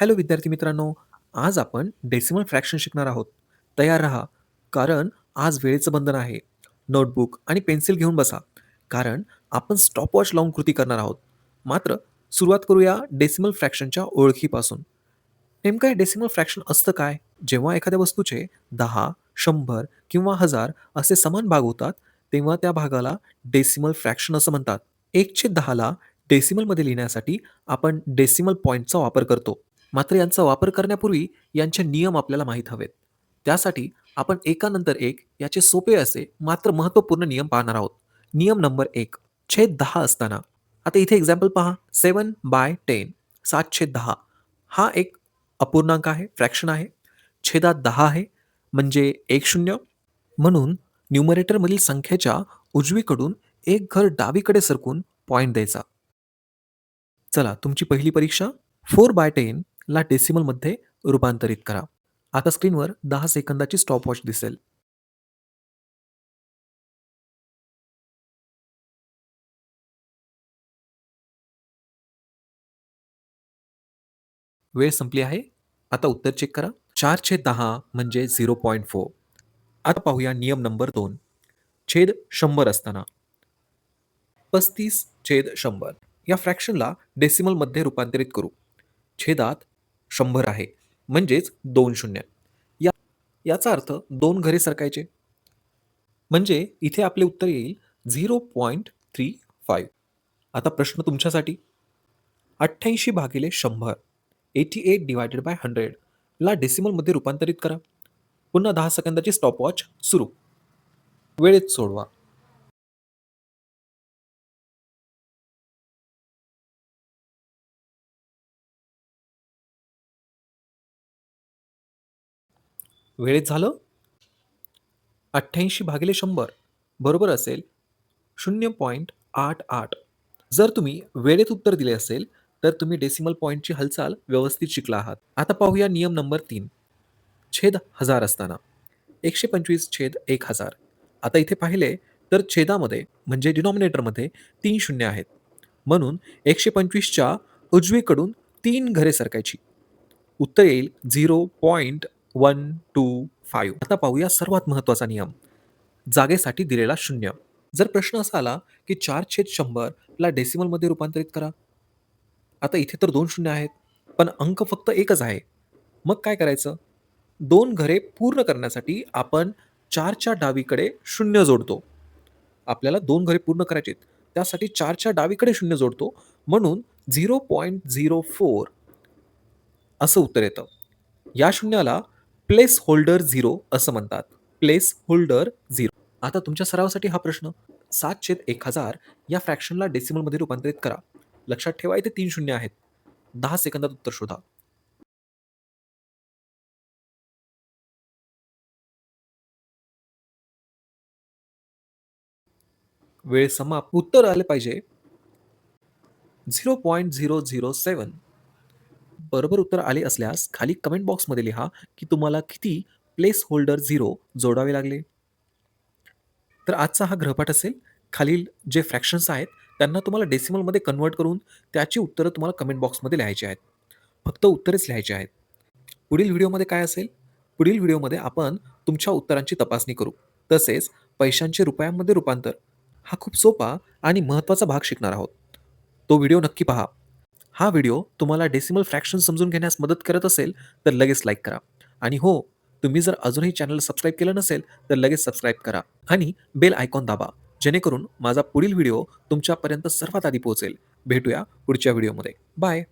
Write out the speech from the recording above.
Hello विद्यार्थी मित्रांनो, आज आपण डेसिमल फ्रॅक्शन शिकणार आहोत. तयार राहा, कारण आज वेळेचं बंधन आहे. नोटबुक आणि पेन्सिल घेऊन बसा, कारण आपण स्टॉपवॉच लावून कृती करणार आहोत. मात्र सुरुवात करूया डेसिमल फ्रॅक्शनच्या ओळखीपासून. नेमकं हे डेसिमल फ्रॅक्शन असतं काय? जेव्हा एखाद्या वस्तूचे दहा शंभर किंवा हजार असे समान भाग होतात, तेव्हा त्या भागाला डेसिमल फ्रॅक्शन असं म्हणतात. एकशे दहाला डेसिमलमध्ये लिहिण्यासाठी आपण डेसिमल पॉईंटचा वापर करतो. मात्र यांचा वापर करण्यापूर्वी यांचे नियम आपल्याला माहीत हवेत. त्यासाठी आपण एकानंतर एक याचे सोपे असे मात्र महत्त्वपूर्ण नियम पाहणार आहोत. नियम नंबर 1 छेद 10 असताना. आता इथे एक्झाम्पल पहा 7/10 7/10 हा एक अपूर्णांक आहे, फ्रॅक्शन आहे. छेदात 10 आहे म्हणजे एक शून्य. म्हणून न्यूमरेटरमधील संख्येच्या उजवीकडून एक घर डावीकडे सरकून पॉईंट द्यायचा. चला तुमची पहिली परीक्षा 4/10 ला डेसिमलमध्ये रूपांतरित करा. आता स्क्रीनवर दहा सेकंदाची स्टॉपवॉच दिसेल. वेळ संपली आहे. आता उत्तर चेक करा. 4/10 म्हणजे 0.4. आता पाहूया नियम नंबर दोन छेद शंभर असताना. 35/100 या फ्रॅक्शनला डेसिमलमध्ये रूपांतरित करू. छेदात शंभर आहे म्हणजेच दोन शून्य. या याचा अर्थ दोन घरे सरकायचे. म्हणजे इथे आपले उत्तर येईल 0.35. आता प्रश्न तुमच्यासाठी 88 भागिले 100 88 डिवायडेड बाय 100 ला डेसिमलमध्ये रूपांतरित करा. पुन्हा दहा सेकंदाची स्टॉपवॉच सुरू. वेळेत सोडवा. वेळेत झालं? 88 भागिले शंभर बरोबर असेल 0.88. जर तुम्ही वेळेत उत्तर दिले असेल, तर तुम्ही डेसिमल पॉईंटची हालचाल व्यवस्थित शिकला आहात. आता पाहूया नियम नंबर तीन छेद हजार असताना. 125/1000 आता इथे पाहिले तर छेदामध्ये म्हणजे डिनॉमिनेटरमध्ये तीन शून्य आहेत. म्हणून 125च्या उजवीकडून तीन घरे सरकायची. उत्तर येईल झिरो पॉईंट 0.125. आता पाहूया सर्वात महत्त्वाचा नियम जागेसाठी दिलेला शून्य. जर प्रश्न असा आला की 4/100 ला डेसिमलमध्ये रूपांतरित करा. आता इथे तर दोन शून्य आहेत, पण अंक फक्त एकच आहे. मग काय करायचं? दोन घरे पूर्ण करण्यासाठी आपण चारच्या डावीकडे शून्य जोडतो. आपल्याला दोन घरे पूर्ण करायची आहेत. त्यासाठी चारच्या डावीकडे शून्य जोडतो. म्हणून 0.04 असं उत्तर येतं. या शून्याला प्लेस होल्डर झिरो असं म्हणतात. प्लेस होल्डर झिरो आता तुमच्या सरावासाठी हा प्रश्न 7/1000 या फ्रॅक्शनला डेसिमलमध्ये रूपांतरित करा. लक्षात ठेवा इथे तीन शून्य आहेत. दहा सेकंदात उत्तर शोधा. वेळ समाप्त. उत्तर आले पाहिजे 0.007. बरोबर उत्तर आले असल्यास खाली कमेंट बॉक्समध्ये लिहा की तुम्हाला किती प्लेस होल्डर झिरो जोडावे लागले. तर आजचा हा ग्रहपाठ असेल. खालील जे फ्रॅक्शन्स आहेत त्यांना तुम्हाला डेसिमलमध्ये कन्व्हर्ट करून त्याची उत्तरं तुम्हाला कमेंट बॉक्समध्ये लिहायची आहेत. फक्त उत्तरेच लिहायची आहेत. पुढील व्हिडिओमध्ये काय असेल? पुढील व्हिडिओमध्ये आपण तुमच्या उत्तरांची तपासणी करू. तसेच पैशांचे रुपयांमध्ये रूपांतर हा खूप सोपा आणि महत्त्वाचा भाग शिकणार आहोत. तो व्हिडिओ नक्की पहा. हा व्हिडिओ तुम्हाला डेसिमल फ्रॅक्शन समजून घेण्यास मदत करत असेल तर लगेच लाईक करा. आणि हो, तुम्ही जर अजूनही चॅनल सबस्क्राईब केलं नसेल तर लगेच सबस्क्राईब करा आणि बेल आयकॉन दाबा. जेणेकरून माझा पुढील व्हिडिओ तुमच्यापर्यंत सर्वात आधी पोहोचेल. भेटूया पुढच्या व्हिडिओमध्ये. बाय.